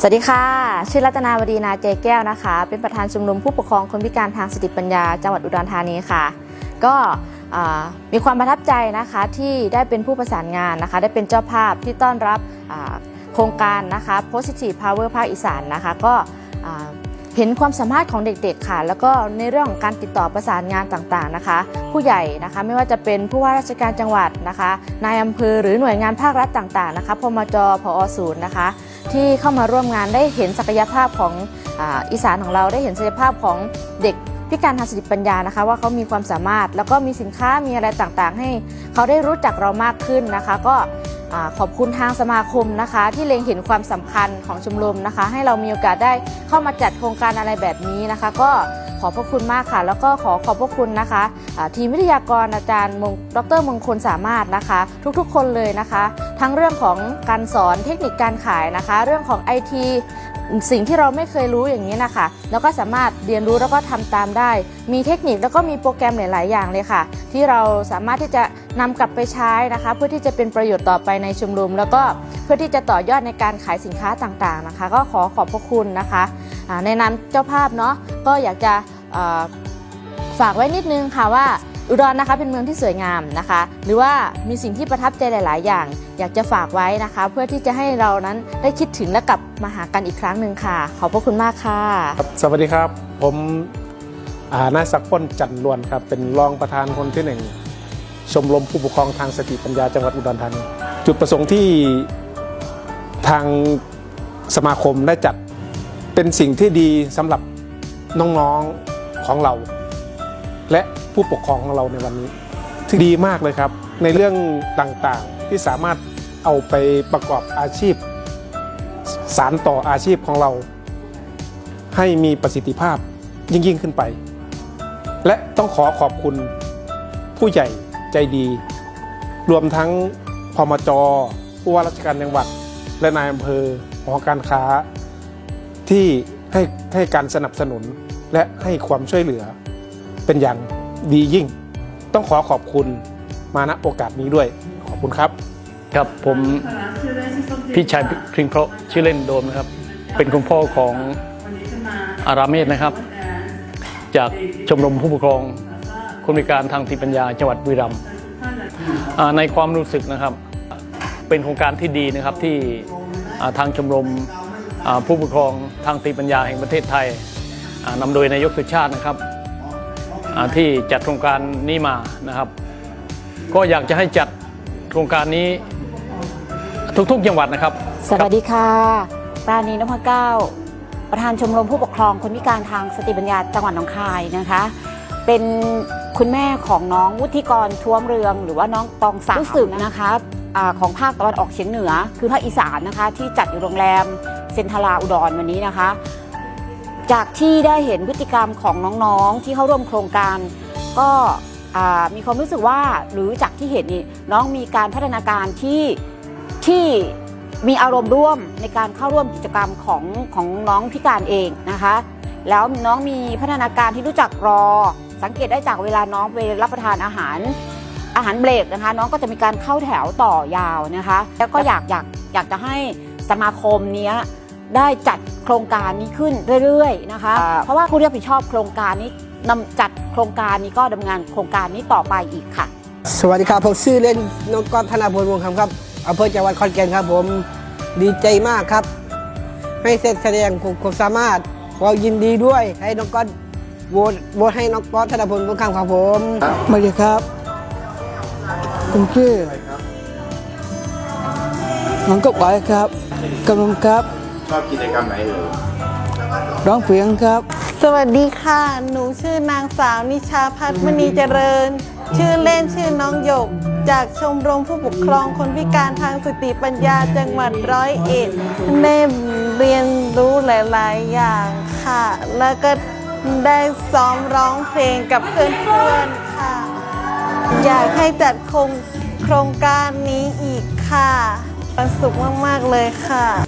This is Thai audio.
สวัสดีค่ะ ชื่อรัตนาวดีนาเจแก้วนะคะ เป็นประธานชุมนุมผู้ปกครองคนพิการทางสติปัญญาจังหวัดอุดรธานีค่ะ ก็มีความประทับใจนะคะที่ได้เป็นผู้ประสานงานนะคะ ได้เป็นเจ้าภาพที่ต้อนรับโครงการนะคะ Positive Power ภาคอีสานนะคะ ก็เห็นความสามารถของเด็กๆค่ะ แล้วก็ในเรื่องของการติดต่อประสานงานต่างๆนะคะ ผู้ใหญ่นะคะไม่ว่าจะเป็นผู้ว่าราชการจังหวัดนะคะนายอำเภอหรือหน่วยงานภาครัฐต่างๆนะคะพมจพอศูนย์นะคะ ที่เข้ามาร่วมงานได้เห็นศักยภาพของอีสานของเราได้เห็นศักยภาพของเด็กพิการทางสติปัญญานะคะ ว่าเขามีความสามารถ แล้วก็มีสินค้ามีอะไรต่างๆ ให้เขาได้รู้จักเรามากขึ้นนะคะ ก็ขอบคุณทางสมาคมนะคะ ที่เล็งเห็นความสำคัญของชมรมนะคะ ให้เรามีโอกาสได้เข้ามาจัดโครงการอะไรแบบนี้นะคะ ก็ ขอบพระคุณมากค่ะ แล้วก็ขอขอบพระคุณนะคะทีมวิทยากรอาจารย์ดรมงคลสามารถนะคะ ทุกๆ คนเลยนะคะ ทั้งเรื่องของการสอนเทคนิคการขายนะคะ เรื่องของไอทีสิ่งที่เราไม่เคยรู้อย่างนี้นะคะ แล้วก็สามารถเรียนรู้แล้วก็ทำตามได้ มีเทคนิคแล้วก็มีโปรแกรมหลาย ๆ อย่างเลยค่ะ ที่เราสามารถที่จะ นำกลับไปใช้นะคะ เพื่อที่จะเป็นประโยชน์ต่อไปในชุมนุมแล้วก็เพื่อที่จะต่อยอดในการขายสินค้าต่างๆนะคะ ก็ขอขอบพระคุณนะคะอ่าในนามเจ้าภาพเนาะก็อยากจะฝากไว้นิดนึงค่ะว่าอุดรนะคะเป็นเมืองที่สวยงามนะคะ หรือว่ามีสิ่งที่ประทับใจหลาย ๆ อย่าง อยากจะฝากไว้นะคะ เพื่อที่จะให้เรานั้นได้คิดถึงและกลับมาหากันอีกครั้งหนึ่งค่ะ ขอบพระคุณมากค่ะครับสวัสดีครับ ผมนายศักดิ์พ้นจันล้วนครับ เป็นรองประธานคนที่หนึ่ง ชมรมผู้ปกครองทางสติปัญญาจังหวัดอุดรธานีจุดประสงค์ที่ทางสมาคมได้จัดเป็นสิ่งที่ดีสำหรับน้องๆของเรา และผู้ปกครองของเราในวันนี้ที่ดีมากเลยครับ ในเรื่องต่างๆที่สามารถเอาไปประกอบอาชีพ สารต่ออาชีพของเรา ให้มีประสิทธิภาพยิ่งยิ่งขึ้นไป และต้องขอขอบคุณผู้ใหญ่ ใจดี รวมทั้งพมจผู้ว่าราชการจังหวัด และนายอำเภอหอการค้า ที่ให้ให้การสนับสนุนและให้ความช่วยเหลือเป็นอย่างดียิ่ง ต้องขอขอบคุณมาณโอกาสนี้ด้วย ขอบคุณครับ ครับผมพี่ชายพริงเพราะชื่อเล่นโดมนะครับ เป็นคุณพ่อของอาราเมศนะครับ จากชมรมผู้ปกครอง คนพิการทางสติปัญญาจังหวัดบุรีรัมย์ในความรู้สึกนะครับ เป็นโครงการที่ดีนะครับที่ทางชมรมผู้ปกครองทางสติปัญญาแห่งประเทศไทยอ่านำโดยนายกสุชาตินะครับที่จัดโครงการนี้มานะครับ ก็อยากจะให้จัดโครงการนี้ทุกๆจังหวัดนะครับ สวัสดีค่ะ ปราณีนพเก้า ประธานชมรมผู้ปกครองคนพิการทางสติปัญญาจังหวัดหนองคายนะคะ เป็น คุณแม่ของน้องวุฒิกรท้วมเรือง หรือว่าน้องตองสาวรู้สึกนะคะอาของภาคตะวันออกเฉียงเหนือ คือภาคอีสานนะคะ ที่จัดอยู่โรงแรมเซนทราอุดรวันนี้นะคะ จากที่ได้เห็นพฤติกรรมของน้องๆที่เข้าร่วมโครงการ ก็อ่ามีความรู้สึกว่าหรือจากที่เห็นนี่น้องมีการพัฒนาการที่ที่มีอารมณ์ร่วมในการเข้าร่วมกิจกรรมของของน้องพิการเองนะคะ แล้วน้องมีพัฒนาการที่รู้จักรอ สังเกตได้จากเวลาน้องไปรับประทานอาหารอาหารเบรกนะคะ น้องก็จะมีการเข้าแถวต่อยาวนะคะ แล้วก็อยากอยากอยากจะให้สมาคมเนี้ยได้จัดโครงการนี้ขึ้นเรื่อยๆนะคะ เพราะว่าผู้ที่รับผิดชอบโครงการนี้นำจัดโครงการนี้ก็ดำเนินงานโครงการนี้ต่อไปอีกค่ะ สวัสดีครับผมชื่อเล่นน้องก๊อตธนาพลวงศ์คำครับอำเภอจังหวัดขอนแก่นครับผมดีใจมากครับ ให้เสร็จแสดงความสามารถขอยินดีด้วยให้น้องก๊อต โหวตโหวตให้น้องก๊อตธนาพลวงศ์คำครับผมสวัสดีครับผมชื่อน้องกบไว้ครับกำลังครับ ชอบกิจกรรมไหนเอ่ยร้องเพลงครับ สวัสดีค่ะ หนูชื่อนางสาวนิชาพัฒน์มณีเจริญ ชื่อเล่นชื่อน้องหยก จากชมรมผู้ปกครองคนพิการทางสติปัญญาจังหวัดร้อยเอ็ดได้เรียนรู้หลาย ๆ อย่างค่ะ แล้วก็ ได้ซ้อมร้องเพลงกับเพื่อนๆค่ะ อยากให้จัดโครงโครงการนี้อีกค่ะประสุขมาก ๆ เลยค่ะ